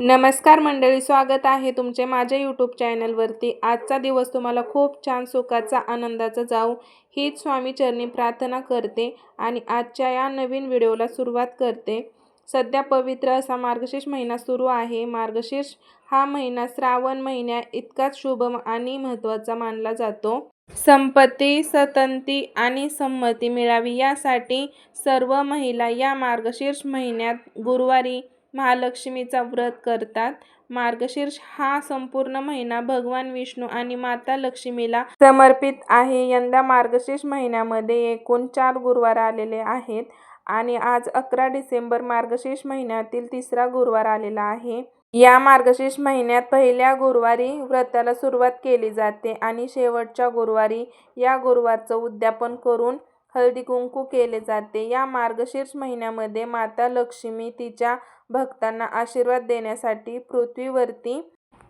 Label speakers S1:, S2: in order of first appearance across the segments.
S1: नमस्कार मंडळी स्वागत आहे तुमचे माझ्या यूट्यूब चॅनलवरती आजचा दिवस तुम्हाला खूप छान सुखाचा आनंदाचा जाऊ हीच स्वामी चरणी प्रार्थना करते आणि आजच्या या नवीन व्हिडिओला सुरुवात करते. सध्या पवित्र असा मार्गशीर्ष महिना सुरू आहे. मार्गशीर्ष हा महिना श्रावण महिन्या इतकाच शुभ आणि महत्त्वाचा मानला जातो. संपत्ती सतंती आणि संमती मिळावी यासाठी सर्व महिला या मार्गशीर्ष महिन्यात गुरुवारी महालक्ष्मीचा व्रत करतात. मार्गशीर्ष हा संपूर्ण महिना भगवान विष्णू आणि माता लक्ष्मीला समर्पित आहे. यंदा मार्गशीर्ष महिन्यामध्ये एकूण चार गुरुवार आलेले आहेत आणि आज अकरा डिसेंबर मार्गशीर्ष महिन्यातील तिसरा गुरुवार आलेला आहे. या मार्गशीर्ष महिन्यात पहिल्या गुरुवारी व्रताला सुरुवात केली जाते आणि शेवटच्या गुरुवारी या गुरुवारचं उद्यापन करून हळदी कुंकू केले जाते. या मार्गशीर्ष महिन्यामध्ये माता लक्ष्मी तिच्या भक्तांना आशीर्वाद देण्यासाठी पृथ्वीवरती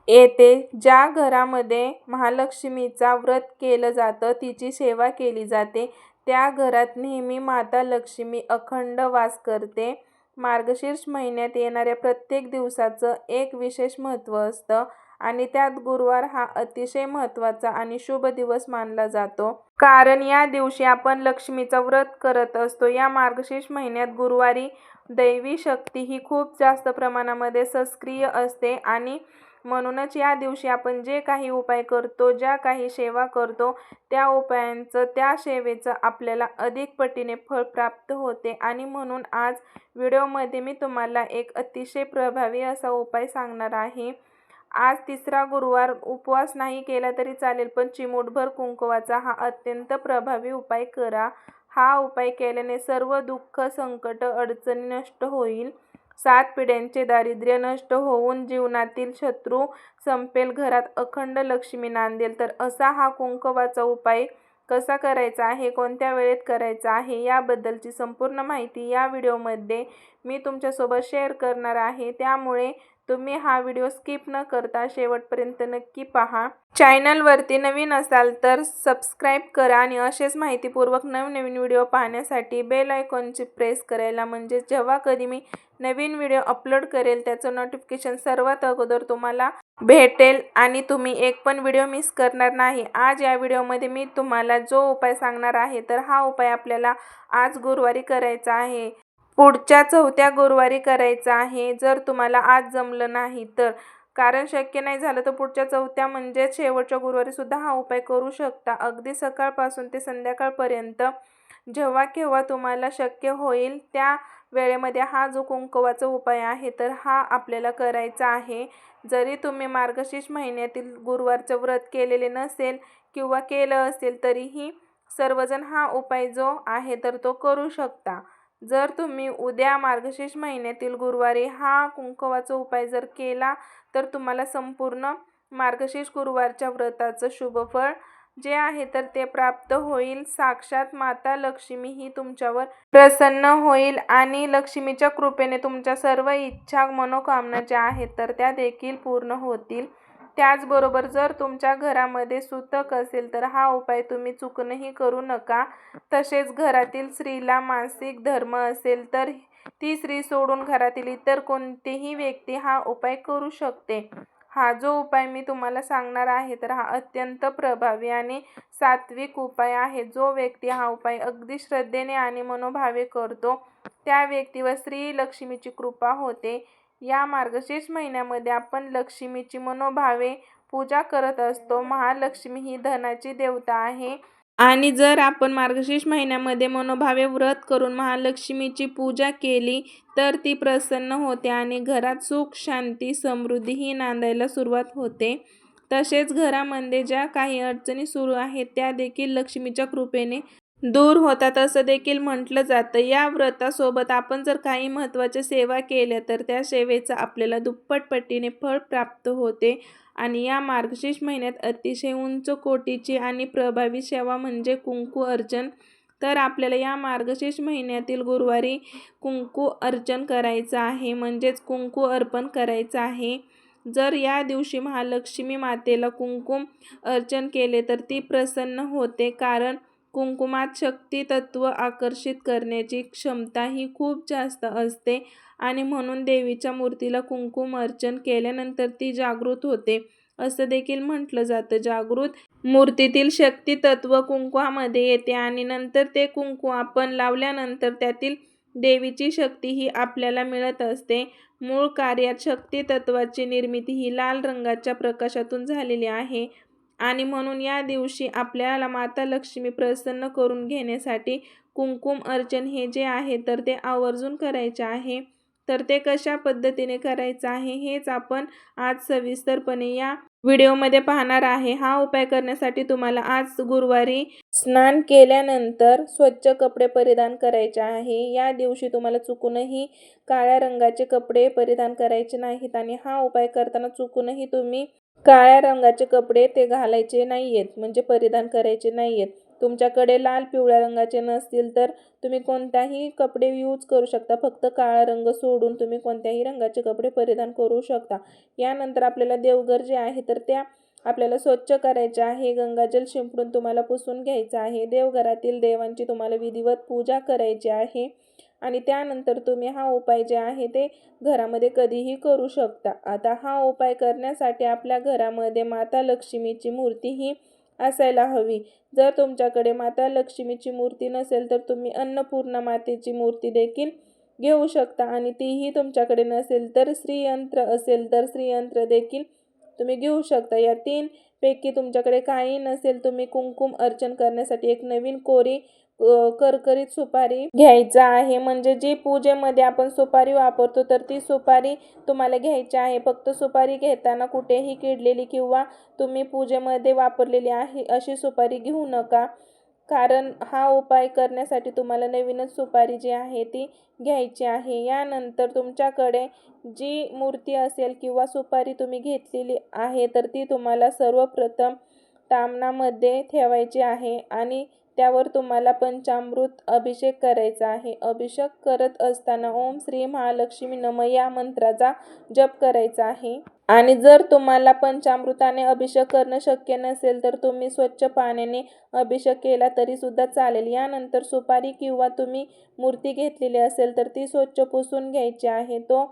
S1: येते. ज्या घरामध्ये महालक्ष्मीचा व्रत केलं जातं तिची सेवा केली जाते. त्या घरात नेहमी माता लक्ष्मी अखंड वास करते. मार्गशीर्ष महिन्यात येणाऱ्या प्रत्येक दिवसाचं एक विशेष महत्त्व असतं आणि त्यात गुरुवार हा अतिशय महत्त्वाचा आणि शुभ दिवस मानला जातो. कारण या दिवशी आपण लक्ष्मीचं व्रत करत असतो. या मार्गशीर्ष महिन्यात गुरुवारी दैवी शक्ती ही खूप जास्त प्रमाणामध्ये सक्रिय असते आणि म्हणूनच या दिवशी आपण जे काही उपाय करतो ज्या काही सेवा करतो त्या उपायांचं त्या सेवेचं आपल्याला अधिक पटीने फळ प्राप्त होते. आणि म्हणून आज व्हिडिओमध्ये मी तुम्हाला एक अतिशय प्रभावी असा उपाय सांगणार आहे. आज तिसरा गुरुवार उपवास नाही केला तरी चालेल पण चिमूटभर कुंकवाचा हा अत्यंत प्रभावी उपाय करा. हा उपाय केल्याने सर्व दुःख संकट अडचणी नष्ट होईल. सात पिढ्यांचे दारिद्र्य नष्ट होऊन जीवनातील शत्रू संपेल. घरात अखंड लक्ष्मी नांदेल. तर असा हा कुंकवाचा उपाय कसा करायचा आहे? कोणत्या वेळेत करायचा आहे? याबद्दलची संपूर्ण माहिती या व्हिडिओमध्ये मी तुमच्यासोबत शेअर करणार आहे. त्यामुळे तुम्ही हा व्हिडिओ स्किप न करता शेवटपर्यंत नक्की पहा. चॅनलवरती नवीन असाल तर सबस्क्राईब करा आणि असेच माहितीपूर्वक नवनवीन व्हिडिओ पाहण्यासाठी बेल आयकॉनची प्रेस करायला म्हणजे जेव्हा कधी मी नवीन व्हिडिओ अपलोड करेल त्याचं नोटिफिकेशन सर्वात अगोदर तुम्हाला भेटेल आणि तुम्ही एक पण व्हिडिओ मिस करणार नाही. आज या व्हिडिओमध्ये मी तुम्हाला जो उपाय सांगणार आहे तर हा उपाय आपल्याला आज गुरुवारी करायचा आहे. पुढच्या चौथ्या गुरुवारी करायचं आहे. जर तुम्हाला आज जमलं नाही तर. कारण शक्य नाही झालं तर पुढच्या चौथ्या म्हणजे शेवटच्या गुरुवारी सुद्धा हा उपाय करू शकता. अगदी सकाळपासून ते संध्याकाळपर्यंत जेव्हा केव्हा तुम्हाला शक्य होईल त्या वेळेमध्ये हा जो कुंकवाचा उपाय आहे तर हा आपल्याला करायचा आहे. जरी तुम्ही मार्गशीर्ष महिन्यातील गुरुवारचं व्रत केलेले नसेल किंवा केलं असेल तरीही सर्वजण हा उपाय जो आहे तर तो करू शकता. जर तुम्ही उद्या मार्गशीर्ष महिन्यातील गुरुवारी हा कुंकवाचा उपाय जर केला तर तुम्हाला संपूर्ण मार्गशीर्ष गुरुवारच्या व्रताचं शुभफळ जे आहे तर ते प्राप्त होईल. साक्षात माता लक्ष्मी ही तुमच्यावर प्रसन्न होईल आणि लक्ष्मीच्या कृपेने तुमच्या सर्व इच्छा मनोकामना ज्या आहेत तर त्या देखील पूर्ण होतील. त्याचबरोबर जर तुमच्या घरामध्ये सुतक असेल तर हा उपाय तुम्ही चुकूनही करू नका. तसेच घरातील स्त्रीला मानसिक धर्म असेल तर ती स्त्री सोडून घरातील इतर कोणतीही व्यक्ती हा उपाय करू शकते. हा जो उपाय मी तुम्हाला सांगणार आहे तर हा अत्यंत प्रभावी आणि सात्विक उपाय आहे. जो व्यक्ती हा उपाय अगदी श्रद्धेने आणि मनोभावे करतो त्या व्यक्तीवर श्री लक्ष्मीची कृपा होते. या मार्गशीर्ष महिन्यामध्ये आपण लक्ष्मीची मनोभावे पूजा करत असतो. महालक्ष्मी ही धनाची देवता आहे. आणि जर आपण मार्गशीर्ष महिन्यामध्ये मनोभावे व्रत करून महालक्ष्मीची पूजा केली तर ती प्रसन्न होते आणि घरात सुख शांती समृद्धी ही नांदायला सुरुवात होते. तसेच घरामध्ये ज्या काही अडचणी सुरू आहेत त्या देखील लक्ष्मीच्या कृपेने दूर होतात असं देखील म्हटलं जातं. या व्रतासोबत आपण जर काही महत्त्वाच्या सेवा केल्या तर त्या सेवेचं आपल्याला दुप्पट पटीने फळ प्राप्त होते आणि या मार्गशीर्ष महिन्यात अतिशय उंच कोटीची आणि प्रभावी सेवा म्हणजे कुंकू अर्चन तर आपल्याला या मार्गशीर्ष महिन्यातील गुरुवारी कुंकू अर्चन करायचं आहे म्हणजेच कुंकू अर्पण करायचं आहे. जर या दिवशी महालक्ष्मी मातेला कुंकुम अर्चन केले तर ती प्रसन्न होते कारण कुंकुमात शक्ती तत्व आकर्षित करण्याची क्षमता ही खूप जास्त असते आणि म्हणून देवीच्या मूर्तीला कुंकुम अर्चन केल्यानंतर ती जागृत होते. असं देखील म्हटलं जातं. जागृत मूर्तीतील शक्ती तत्व कुंकुमामध्ये येते आणि नंतर ते कुंकू आपण लावल्यानंतर त्यातील देवीची शक्ती ही आपल्याला मिळत असते. मूळ कार्यात शक्ती तत्वाची निर्मिती ही लाल रंगाच्या प्रकाशातून झालेली आहे. आणि म्हणून या दिवशी आपल्याला माता लक्ष्मी प्रसन्न करून घेण्यासाठी कुंकुम अर्चन हे जे आहे तर ते आवर्जून करायचे आहे. तर ते कशा पद्धतीने करायचं आहे हेच आपण आज सविस्तरपणे या व्हिडिओमध्ये पाहणार आहे. हा उपाय करण्यासाठी तुम्हाला आज गुरुवारी स्नान केल्यानंतर स्वच्छ कपडे परिधान करायचे आहे. या दिवशी तुम्हाला चुकूनही काळ्या रंगाचे कपडे परिधान करायचे नाहीत आणि हा उपाय करताना चुकूनही तुम्ही काळ्या रंगाचे कपडे ते घालायचे नाही आहेत म्हणजे परिधान करायचे नाही आहेत तुमच्याकडे लाल पिवळ्या रंगाचे नसतील तर तुम्ही कोणताही कपडे यूज करू शकता. फक्त काळा रंग सोडून तुम्ही कोणत्याही रंगाचे कपडे परिधान करू शकता. यानंतर आपल्याला देवघर जे आहे तर त्या आपल्याला स्वच्छ करायचे आहे. गंगाजल शिंपडून तुम्हाला पुसून घ्यायचं आहे. देवघरातील देवांची तुम्हाला विधिवत पूजा करायची आहे. आणि त्यानंतर तुम्ही हा उपाय जे आहे ते घरामध्ये कधीही करू शकता. आता हा उपाय करण्यासाठी आपल्या घरामध्ये माता लक्ष्मीची मूर्ती ही असायला हवी. जर तुमच्याकडे माता लक्ष्मीची मूर्ती नसेल तर तुम्ही अन्नपूर्णा मातेची मूर्ती देखील घेऊ शकता. आणि तीही तुमच्याकडे नसेल तर श्रीयंत्र असेल तर श्रीयंत्र देखील तुम्ही घेऊ शकता. या तीन पैकी तुमच्याकडे काही नसेल तुम्ही कुंकुम अर्चन करण्यासाठी एक नवीन कोरी करकरीत सुपारी घ्यायचा आहे. म्हणजे जी पूजेमध्ये आपण सुपारी वापरतो तर ती सुपारी तुम्हाला घ्यायची आहे. फक्त सुपारी घेताना कुठेही किडलेली किंवा तुम्ही पूजेमध्ये वापरलेली आहे अशी सुपारी घेऊ नका. कारण हा उपाय करण्यासाठी तुम्हाला नवीनच सुपारी जी आहे ती घ्यायची आहे. यानंतर तुमच्याकडे जी मूर्ती असेल किंवा सुपारी तुम्ही घेतलेली आहे तर ती तुम्हाला सर्वप्रथम तामणामध्ये ठेवायची आहे आणि त्यावर तुम्हाला पंचामृत अभिषेक करायचा आहे. अभिषेक करत असताना ओम श्री महालक्ष्मी नम या मंत्राचा जप करायचा आहे. आणि जर तुम्हाला पंचामृताने अभिषेक करणं शक्य नसेल तर तुम्ही स्वच्छ पाण्याने अभिषेक केला तरी सुद्धा चालेल. यानंतर सुपारी किंवा तुम्ही मूर्ती घेतलेली असेल तर ती स्वच्छ पुसून घ्यायची आहे. तो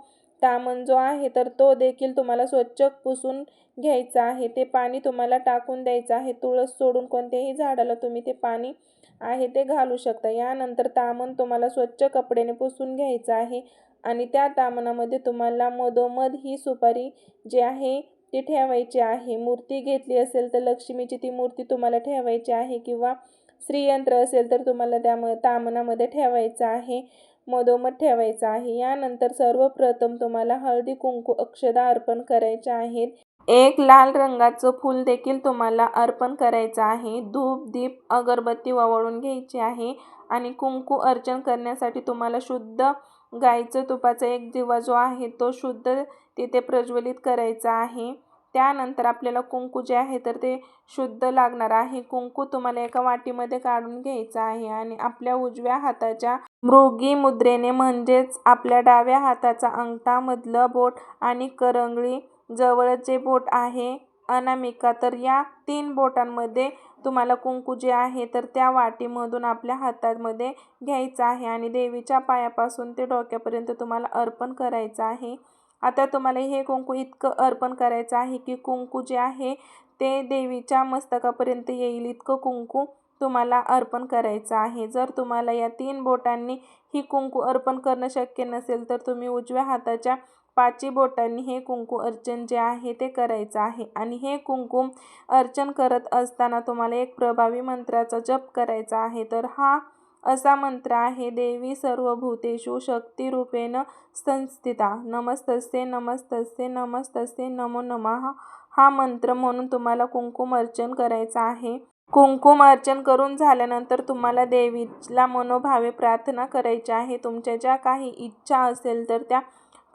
S1: तामण जो आहे तर तो देखील तुम्हाला स्वच्छ पुसून घ्यायचं आहे. ते पाणी तुम्हाला टाकून द्यायचं आहे. तुळस सोडून कोणत्याही झाडाला तुम्ही ते पाणी आहे ते घालू शकता. यानंतर तामण तुम्हाला स्वच्छ कपड्याने पुसून घ्यायचं आहे आणि त्या तामणामध्ये तुम्हाला मधोमध ही सुपारी जी आहे ती ठेवायची आहे. मूर्ती घेतली असेल तर लक्ष्मीची ती मूर्ती तुम्हाला ठेवायची आहे किंवा श्रीयंत्र असेल तर तुम्हाला त्या तामणामध्ये ठेवायचं आहे. मधोमध ठेवायचं आहे. यानंतर सर्वप्रथम तुम्हाला हळदी कुंकू अक्षदा अर्पण करायच्या आहेत. एक लाल रंगाचं फूल देखील तुम्हाला अर्पण करायचं आहे. धूप दीप अगरबत्ती ववळून घ्यायची आहे आणि कुंकू अर्चन करण्यासाठी तुम्हाला शुद्ध गाईचं तुपाचा एक दिवा जो आहे तो शुद्ध तिथे प्रज्वलित करायचा आहे. त्यानंतर आपल्याला कुंकू जे आहे तर ते शुद्ध लागणार आहे. कुंकू तुम्हाला एका वाटीमध्ये काढून घ्यायचं आहे आणि आपल्या उजव्या हाताच्या मृगी मुद्रेने म्हणजेच आपल्या डाव्या हाताचा अंगठामधलं बोट आणि करंगळी जवळचे बोट आहे. अनामिका तर या तीन बोटांमध्ये तुम्हाला कुंकू जे आहे तर त्या वाटीमधून आपल्या हातामध्ये घ्यायचं आहे आणि देवीच्या पायापासून ते डोक्यापर्यंत तुम्हाला अर्पण करायचं आहे. आता तुम्हाला हे कुंकू इतकं अर्पण करायचं आहे की कुंकू जे आहे ते देवीच्या मस्तकापर्यंत येईल इतकं कुंकू तुम्हाला अर्पण करायचं आहे. जर तुम्हाला या तीन बोटांनी ही कुंकू अर्पण करणं शक्य नसेल तर तुम्ही उजव्या हाताच्या पाची बोटांनी हे कुंकू अर्चन जे आहे ते करायचं आहे. आणि हे कुंकुम अर्चन करत असताना तुम्हाला एक प्रभावी मंत्राचा जप करायचा आहे. तर हा असा मंत्र आहे देवी सर्वभूतेषु शक्तिरूपेण संस्थिता. नमस्तस्ते नमस्तस्ते नमस्तस्ते नमो नमः. हा मंत्र म्हणून तुम्हाला कुंकुम अर्चन करायचं आहे. कुंकुम अर्चन करून झाल्यानंतर तुम्हाला देवीला मनोभावे प्रार्थना करायची आहे. तुमच्या ज्या काही इच्छा असेल तर त्या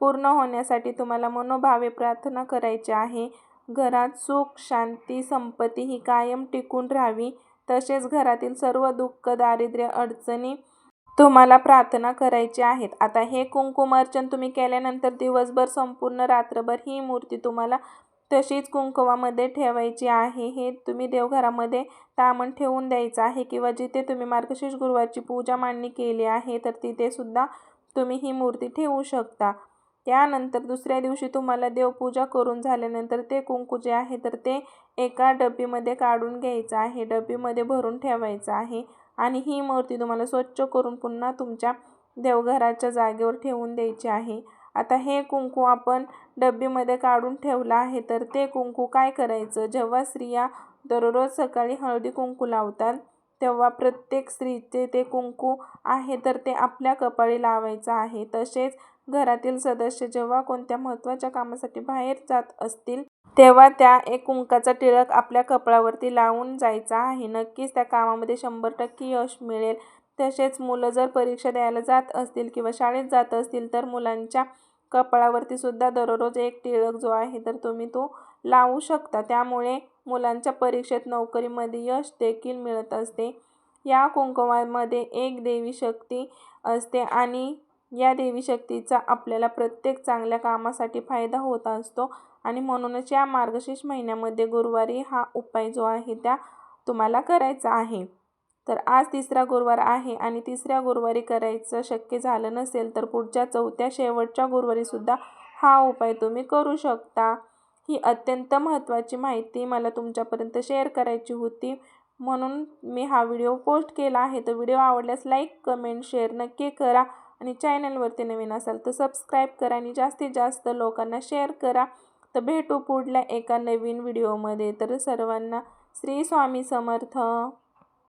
S1: पूर्ण होण्यासाठी तुम्हाला मनोभावे प्रार्थना करायची आहे. घरात सुख शांती संपत्ती ही कायम टिकून राहावी. तसेच घरातील सर्व दुःख दारिद्र्य अडचणी तुम्हाला प्रार्थना करायची आहेत. आता हे कुंकुम अर्चन तुम्ही केल्यानंतर दिवसभर संपूर्ण रात्रभर ही मूर्ती तुम्हाला तशीच कुंकुमामध्ये ठेवायची आहे. हे तुम्ही देवघरामध्ये तामण ठेवून द्यायचं आहे किंवा जिथे तुम्ही मार्गशीर्ष गुरुवारची पूजा मांडणी केली आहे तर तिथेसुद्धा तुम्ही ही मूर्ती ठेवू शकता. त्यानंतर दुसऱ्या दिवशी तुम्हाला देवपूजा करून झाल्यानंतर ते कुंकू जे आहे तर ते एका डब्बीमध्ये काढून घ्यायचं आहे. डब्बीमध्ये भरून ठेवायचं आहे. आणि ही मूर्ती तुम्हाला स्वच्छ करून पुन्हा तुमच्या देवघराच्या जागेवर ठेवून द्यायची आहे. आता हे कुंकू आपण डब्बीमध्ये काढून ठेवलं आहे तर ते कुंकू काय करायचं? जेव्हा स्त्रिया दररोज सकाळी हळदी कुंकू लावतात तेव्हा प्रत्येक स्त्रीचे ते कुंकू आहे तर ते आपल्या कपाळी लावायचं आहे. तसेच घरातील सदस्य जेव्हा कोणत्या महत्त्वाच्या कामासाठी बाहेर जात असतील तेव्हा त्या एक कुंकाचा टिळक आपल्या कपाळावरती लावून जायचा आहे. नक्कीच त्या कामामध्ये शंभर टक्के यश मिळेल. तसेच मुलं जर परीक्षा द्यायला जात असतील किंवा शाळेत जात असतील तर मुलांच्या कपाळावरती सुद्धा दररोज एक टिळक जो आहे तर तुम्ही तो लावू शकता. त्यामुळे मुलांच्या परीक्षेत नोकरीमध्ये यश देखील मिळत असते. या कुंकवामध्ये एक देवी शक्ती असते आणि या देवी शक्तीचा आपल्याला प्रत्येक चांगल्या कामासाठी फायदा होत असतो आणि म्हणूनच या मार्गशीर्ष महिन्यामध्ये गुरुवारी हा उपाय जो आहे त्या तुम्हाला करायचा आहे. तर आज तिसरा गुरुवार आहे आणि तिसऱ्या गुरुवारी करायचं शक्य झालं नसेल तर पुढच्या चौथ्या शेवटच्या गुरुवारीसुद्धा हा उपाय तुम्ही करू शकता. ही अत्यंत महत्त्वाची माहिती मला तुमच्यापर्यंत शेअर करायची होती. म्हणून मी हा व्हिडिओ पोस्ट केला आहे. तर व्हिडिओ आवडल्यास लाईक कमेंट शेअर नक्की करा. आणि चॅनलवरती नवीन असाल तर सबस्क्राईब करा आणि जास्तीत जास्त लोकांना शेअर करा. तर भेटू पुढल्या एका नवीन व्हिडिओमध्ये तर सर्वांना श्री स्वामी समर्थ.